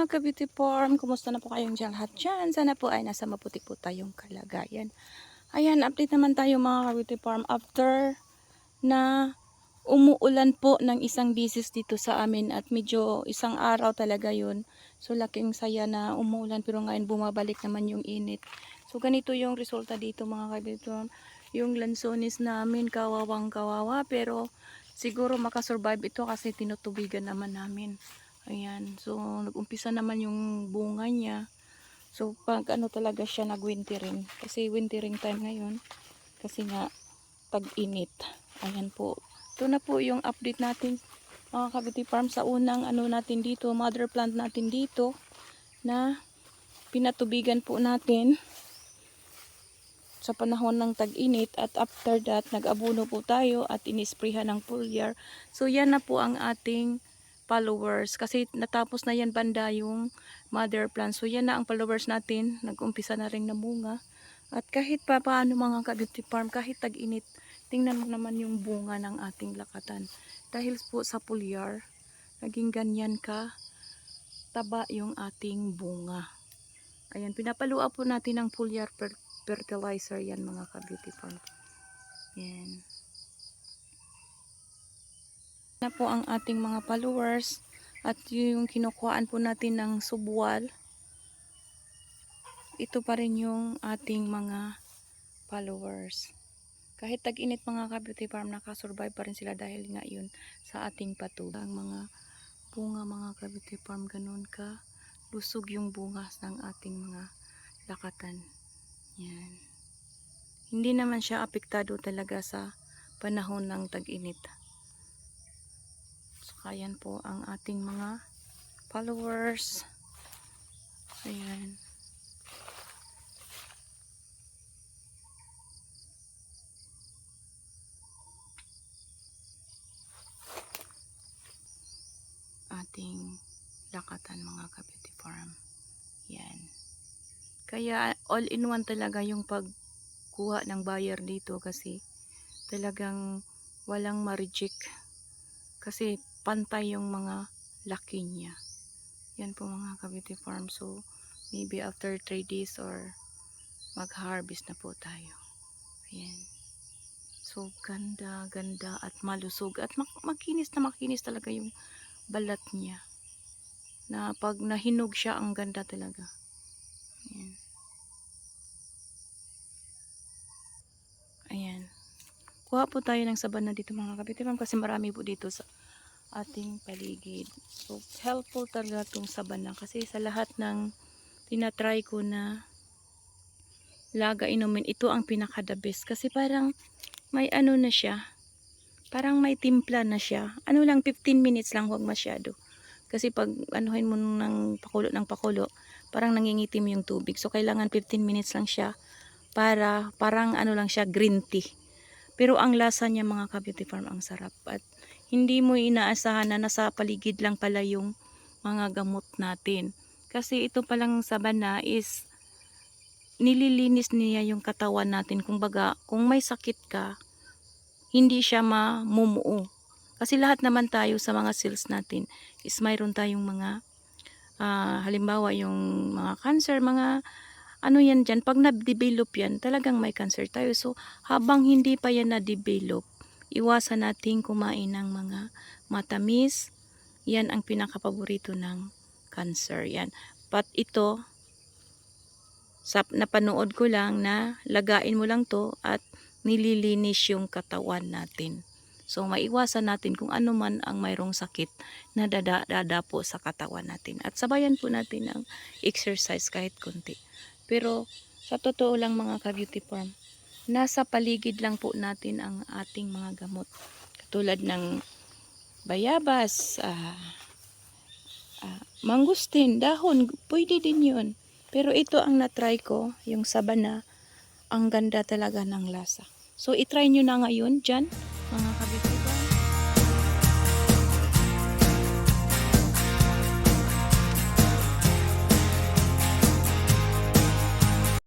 mga ka-beauty farm, kumusta na po kayong dyan lahat dyan? Sana po ay nasa maputi po tayong kalagayan. Ayan, update naman tayo mga ka-beauty farm after na umuulan po ng isang bisis dito sa amin at medyo isang araw talaga yun. So laking saya na umuulan pero ngayon bumabalik naman yung init. So ganito yung resulta dito mga ka-beauty farm. Yung lansones namin kawawang kawawa pero siguro makasurvive ito kasi tinutubigan naman namin. Ayan. So, nag-umpisa naman yung bunga niya. So, pag ano talaga siya nag-wintering. Kasi wintering time ngayon. Kasi nga, tag-init. Ayan po. Ito na po yung update natin mga Cavite Farm sa unang ano natin dito, mother plant natin dito na pinatubigan po natin sa panahon ng tag-init at after that nag-abuno po tayo at inisprehan ng foliar. So yan na po ang ating followers kasi natapos na yan banda yung mother plant. So yan na ang followers natin. Nag-umpisa na rin namunga. At kahit pa paano mga ka-beauty farm, kahit tag-init, tingnan mo naman yung bunga ng ating lakatan. Dahil po sa foliar, naging ganyan ka taba yung ating bunga. Ayan, pinapalua po natin ng foliar fer- fertilizer yan mga ka-beauty farm. Yan na po ang ating mga followers at yung kinukuhaan po natin ng subwal. Ito pa rin yung ating mga followers. Kahit tag-init mga ka-beauty farm nakasurvive pa rin sila dahil nga yun sa ating patuloy ang mga bunga mga ka-beauty farm ganun ka lusog yung bunga ng ating mga lakatan. Yan. Hindi naman siya apektado talaga sa panahon ng tag-init ayan po ang ating mga followers. Ayan. Ating lakatan mga ka-beauty farm. Yan. Kaya all in one talaga yung pagkuha ng buyer dito kasi talagang walang ma-reject kasi pantay yung mga laki niya. Yan po mga ka-beauty farm. So, maybe after 3 days or mag-harvest na po tayo. Ayan. So, ganda, ganda at malusog. At mak- makinis na makinis talaga yung balat niya. Na pag nahinog siya, ang ganda talaga. Ayan. Ayan. Kuha po tayo ng sabana dito mga kapitid kasi marami po dito sa ating paligid. So, helpful talaga itong sabana kasi sa lahat ng tinatry ko na laga inumin, ito ang pinaka the best kasi parang may ano na siya, parang may timpla na siya. Ano lang, 15 minutes lang, huwag masyado. Kasi pag anuhin mo ng pakulo ng pakulo, parang nangingitim yung tubig. So, kailangan 15 minutes lang siya para, parang ano lang siya, green tea. Pero ang lasa niya mga ka-beauty farm ang sarap at hindi mo inaasahan na nasa paligid lang pala yung mga gamot natin. Kasi ito palang sabana is nililinis niya yung katawan natin. Kung baga, kung may sakit ka, hindi siya mamumuo. Kasi lahat naman tayo sa mga cells natin is mayroon tayong mga ah, halimbawa yung mga cancer, mga ano yan dyan, pag na-develop yan, talagang may cancer tayo. So, habang hindi pa yan na-develop, iwasan nating kumain ng mga matamis. Yan ang pinakapaborito ng cancer. Yan. But ito, sa napanood ko lang na lagain mo lang to at nililinis yung katawan natin. So, maiwasan natin kung ano man ang mayroong sakit na dada, dadapo sa katawan natin. At sabayan po natin ang exercise kahit konti. Pero, sa totoo lang mga ka-beauty farm, nasa paligid lang po natin ang ating mga gamot. Katulad ng bayabas, ah, ah, mangustin, dahon, pwede din yun. Pero ito ang natry ko, yung sabana, ang ganda talaga ng lasa. So, itry nyo na ngayon dyan